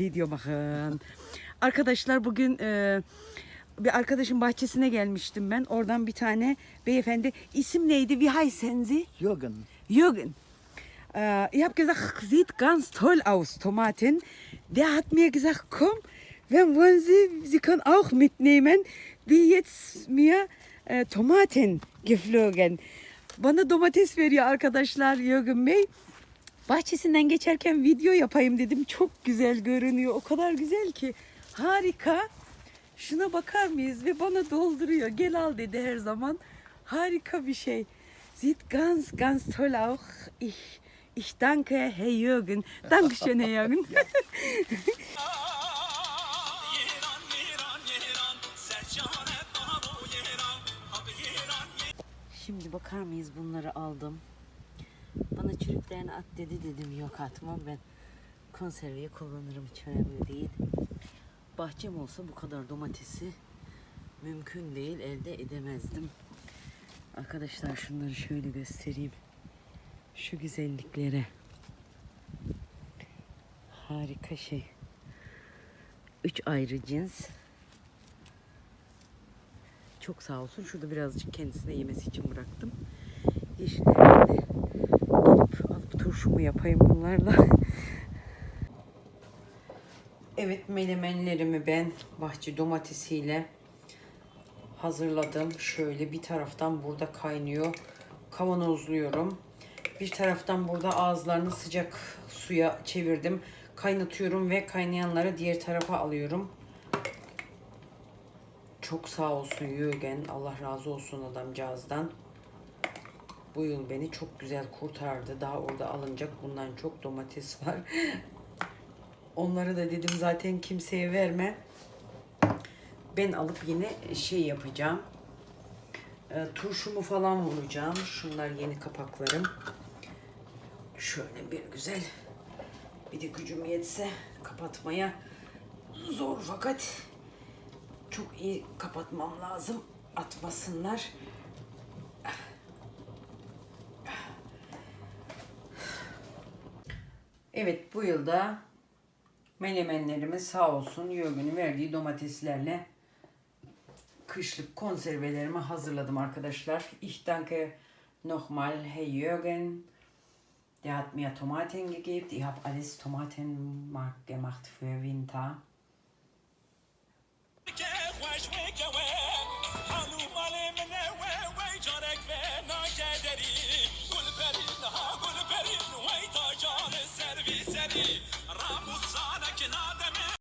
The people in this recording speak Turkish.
Video machen. Arkadaşlar bugün e, bir arkadaşın bahçesine gelmiştim ben. Oradan bir tane beyefendi isim neydi? Wie heißen Sie? Jürgen, Jürgen. Äh, ich habe gesagt, sieht ganz toll aus, Tomaten. Der hat mir gesagt, komm, wenn wollen Sie, Sie können auch mitnehmen, wie jetzt mir äh, Tomaten geflogen. Bana domates veriyor arkadaşlar Jürgen Bey. Bahçesinden geçerken video yapayım dedim. Çok güzel görünüyor. O kadar güzel ki. Harika. Şuna bakar mıyız? Ve bana dolduruyor. Gel al dedi her zaman. Harika bir şey. Sieht ganz, ganz toll auch. Ich, ich danke Herr Jürgen. Dankeschön Herr Jürgen. Şimdi bakar mıyız bunları aldım. Bana çürüklerini at dedi dedim yok atmam ben konserveye kullanırım hiç önemli değil. Bahçem olsa bu kadar domatesi mümkün değil elde edemezdim. Arkadaşlar şunları şöyle göstereyim. Şu güzelliklere. Harika şey. Üç ayrı cins. Çok sağ olsun. Şurada birazcık kendisine yemesi için bıraktım. Yeşillerden de gelip alıp turşumu yapayım bunlarla. evet menemenlerimi ben bahçe domatesiyle hazırladım. Şöyle bir taraftan burada kaynıyor. Kavanozluyorum. Bir taraftan burada ağızlarını sıcak suya çevirdim. Kaynatıyorum ve kaynayanları diğer tarafa alıyorum. Çok sağ olsun Yürgen. Allah razı olsun adamcağızdan. Bu yıl beni çok güzel kurtardı. Daha orada alınacak bundan çok domates var. Onları da dedim zaten kimseye verme. Ben alıp yine şey yapacağım. E, turşumu falan vuracağım. Şunlar yeni kapaklarım. Şöyle bir güzel. Bir de gücüm yetse kapatmaya zor fakat çok iyi kapatmam lazım. Atmasınlar. Evet bu yılda menemenlerimi sağ olsun Yörgün'ün verdiği domateslerle kışlık konservelerimi hazırladım arkadaşlar. Ich danke nochmal Herr Jürgen. Der hat mir Tomaten gegeben. Ich habe alles Tomaten gemacht für Winter.